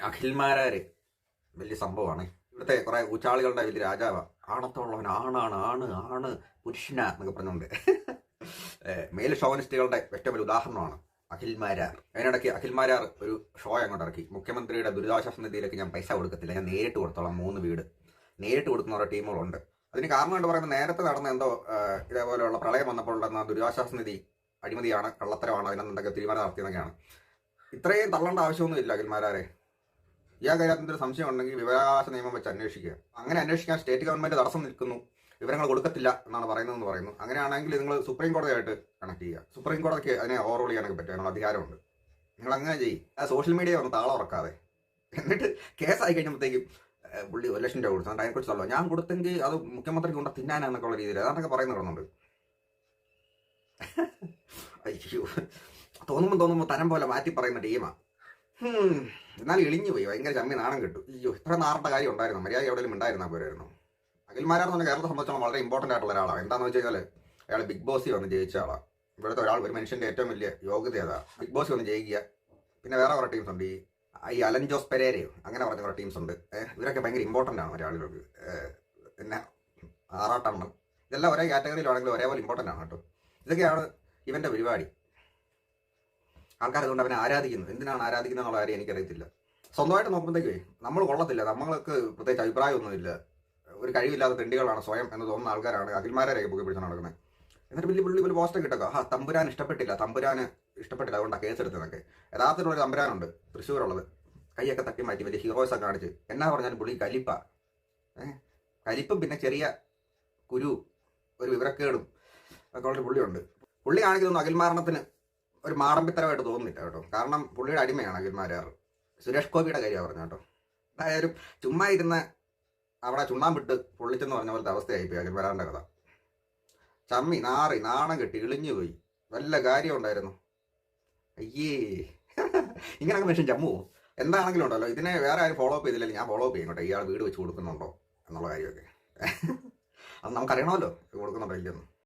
അഖിൽമാരാര്? വലിയ സംഭവമാണ്. ഇവിടുത്തെ കുറെ ഊച്ചാളികളുടെ വലിയ രാജാവാണ് ആണത്തോളവൻ ആണാണ് ആണ് ആണ് പുരുഷന എന്നൊക്കെ പറഞ്ഞുകൊണ്ട്. മേൽ ഷോവനിസ്റ്റുകളുടെ ഏറ്റവും വലിയ ഉദാഹരണമാണ് അഖിൽമാരാർ. അതിനിടയ്ക്ക് അഖിൽമാരാർ ഒരു ഷോ അങ്ങോട്ട് ഇറക്കി. മുഖ്യമന്ത്രിയുടെ ദുരിതാശ്വാസ നിധിയിലേക്ക് ഞാൻ പൈസ കൊടുക്കത്തില്ല. ഞാൻ നേരിട്ട് കൊടുത്തോളാം മൂന്ന് വീട്. നേരിട്ട് കൊടുക്കുന്ന ഓരോ ടീമുകളുണ്ട്. അതിന് കാരണം എന്ന് പറയുമ്പോൾ നേരത്തെ നടന്ന എന്തോ ഇതേപോലെയുള്ള പ്രളയം വന്നപ്പോൾ ഉണ്ടെന്ന ദുരിതാശ്വാസ നിധി അഴിമതിയാണ് കള്ളത്തരമാണ് അതിനെന്തൊക്കെ തീരുമാനം നടത്തിയതൊക്കെയാണ് ഇത്രയും തള്ളേണ്ട ആവശ്യമൊന്നുമില്ല അഖിൽമാരാരെ. കാര്യത്തിൽ സംശയം ഉണ്ടെങ്കിൽ വിവരാവകാശ നിയമം വെച്ച് അന്വേഷിക്കുക. അങ്ങനെ അന്വേഷിക്കാൻ സ്റ്റേറ്റ് ഗവൺമെന്റ് തടസ്സം നിൽക്കുന്നു. വിവരങ്ങൾ കൊടുക്കത്തില്ല എന്നാണ് പറയുന്നതെന്ന് പറയുന്നു. അങ്ങനെയാണെങ്കിൽ നിങ്ങൾ സുപ്രീം കോടതിയായിട്ട് കണക്ട് ചെയ്യുക. സുപ്രീം കോടതിക്ക് അതിനെ ഓവർറോൾ ചെയ്യാനൊക്കെ പറ്റും. അതിനുള്ള അധികാരമുണ്ട്. നിങ്ങൾ അങ്ങനെ ചെയ്യും. ആ സോഷ്യൽ മീഡിയ ഒന്ന് താളം ഉറക്കാതെ. എന്നിട്ട് കേസായി കഴിഞ്ഞപ്പോഴത്തേക്കും പുള്ളി ഒരു ലക്ഷം രൂപ കൊടുത്തു. അതിനെ അതിനെക്കുറിച്ച് തല്ലോ ഞാൻ കൊടുത്തെങ്കിൽ അത് മുഖ്യമന്ത്രിക്ക് കൊണ്ട് തിന്നാനാന്നൊക്കെ ഉള്ള രീതിയിൽ. അതൊക്കെ പറയുന്ന കിടന്നുണ്ട് അയ്യോ. തോന്നുമ്പോൾ തോന്നുമ്പോൾ തരം പോലെ മാറ്റി പറയുന്ന ടീമാ. ഹും, എന്നാലും ഇളിഞ്ഞു പോയി. ഭയങ്കര ചമ്മി നാണം കിട്ടും. അയ്യോ ഇത്ര നാറിന്റെ കാര്യം ഉണ്ടായിരുന്നു. മര്യാദ എവിടെയും ഉണ്ടായിരുന്നാൽ പോരായിരുന്നു. അഖിൽമാരാർ എന്ന് കേരളത്തെ സംബന്ധിച്ചോളം വളരെ ഇമ്പോർട്ടന്റ് ആയിട്ടുള്ള ഒരാളാണ് എന്താണെന്ന് വെച്ച് കഴിഞ്ഞാൽ അയാൾ ബിഗ് ബോസ് വന്ന് ജയിച്ച ആളാണ് ഇവിടുത്തെ ഒരാൾ ഒരു മനുഷ്യന്റെ ഏറ്റവും വലിയ യോഗ്യത ഏതാ ബിഗ് ബോസ് വന്ന് ജയിക്കുക. പിന്നെ വേറെ കുറേ ടീംസ് ഉണ്ട്. ഈ ഈ അലൻ ജോസ് പെരേരയോ അങ്ങനെ പറഞ്ഞ കുറേ ടീംസ് ഉണ്ട്. ഇവരൊക്കെ ഭയങ്കര ഇമ്പോർട്ടന്റ് ആണ് ഒരാളിലൊക്കെ പിന്നെ ആറാട്ടെണ്ണം ഇതെല്ലാം ഒരേ കാറ്റഗറിയിലാണെങ്കിലും ഒരേപോലെ ഇമ്പോർട്ടന്റ് ആണ് കേട്ടോ. ഇതൊക്കെയാണ് ഇവന്റെ പരിപാടി. ആൾക്കാർ അതുകൊണ്ട് അവനെ ആരാധിക്കുന്നത്? എന്തിനാണ് ആരാധിക്കുന്നത് എന്നുള്ള കാര്യം എനിക്കറിയത്തില്ല. സ്വന്തമായിട്ട് നോക്കുമ്പോഴത്തേക്കേ നമ്മൾ കൊള്ളത്തില്ല. നമ്മൾക്ക് പ്രത്യേകിച്ച് അഭിപ്രായമൊന്നുമില്ല. ഒരു കഴിവില്ലാത്ത തെണ്ടികളാണ് സ്വയം എന്ന് തോന്നുന്ന ആൾക്കാരാണ് അഖിൽമാരെയൊക്കെ പൊക്കി പിടിച്ചാണ് നടക്കുന്നത്. എന്നിട്ട് വലിയ പുള്ളി വലിയ പോസ്റ്റ് കിട്ടൊക്കെ ആ തമ്പുരാൻ ഇഷ്ടപ്പെട്ടില്ല. തമ്പുരാന് ഇഷ്ടപ്പെട്ടില്ല. അതുകൊണ്ടാണ് കേസ് എടുത്തതൊക്കെ. യഥാർത്ഥത്തിലുള്ള തമ്പുരാനുണ്ട്. തൃശ്ശൂരുള്ളത്. കൈയൊക്കെ തട്ടി മാറ്റി വലിയ ഹീറോസ് ഒക്കെ കാണിച്ച്. എന്നാ പറഞ്ഞാലും പുള്ളി കലിപ്പ. കലിപ്പും പിന്നെ ചെറിയ കുരു ഒരു വിവരക്കേടും ഒക്കെ ഉള്ള പുള്ളിയുണ്ട്. പുള്ളി കാണിക്കുന്നൊന്നും അഖിൽമാരണത്തിന് ഒരു മാടമ്പിത്തരമായിട്ട് തോന്നുന്നില്ല കേട്ടോ. കാരണം പുള്ളിയുടെ അടിമയാണ് അഖിൽമാരാർ സുരേഷ് ഗോപിയുടെ കാര്യമാണ് പറഞ്ഞു കേട്ടോ. അതായത് ചുമ്മാ ഇരുന്ന് അവിടെ ചുണ്ണാമ്പിട്ട് പൊള്ളിച്ചെന്ന് പറഞ്ഞ പോലത്തെ അവസ്ഥയായിപ്പോയി അഖിൽമാരാറിന്റെ കഥ. ചമ്മി നാറി നാണം കെട്ടി ഇളിഞ്ഞു പോയി. നല്ല കാര്യം ഉണ്ടായിരുന്നു. അയ്യേ. ഇങ്ങനെയൊക്കെ മനുഷ്യൻ ചമ്മു എന്താണെങ്കിലും ഉണ്ടല്ലോ. ഇതിനെ വേറെ ആരും ഫോളോ അപ്പ് ചെയ്തില്ലെങ്കിൽ ഞാൻ ഫോളോ അപ്പ് ചെയ്യും കേട്ടോ. ഇയാൾ വീട് വെച്ച് കൊടുക്കുന്നുണ്ടോ എന്നുള്ള കാര്യമൊക്കെ. അത് നമുക്കറിയണമല്ലോ. കൊടുക്കുന്നുണ്ടോ ഇല്ലെന്ന്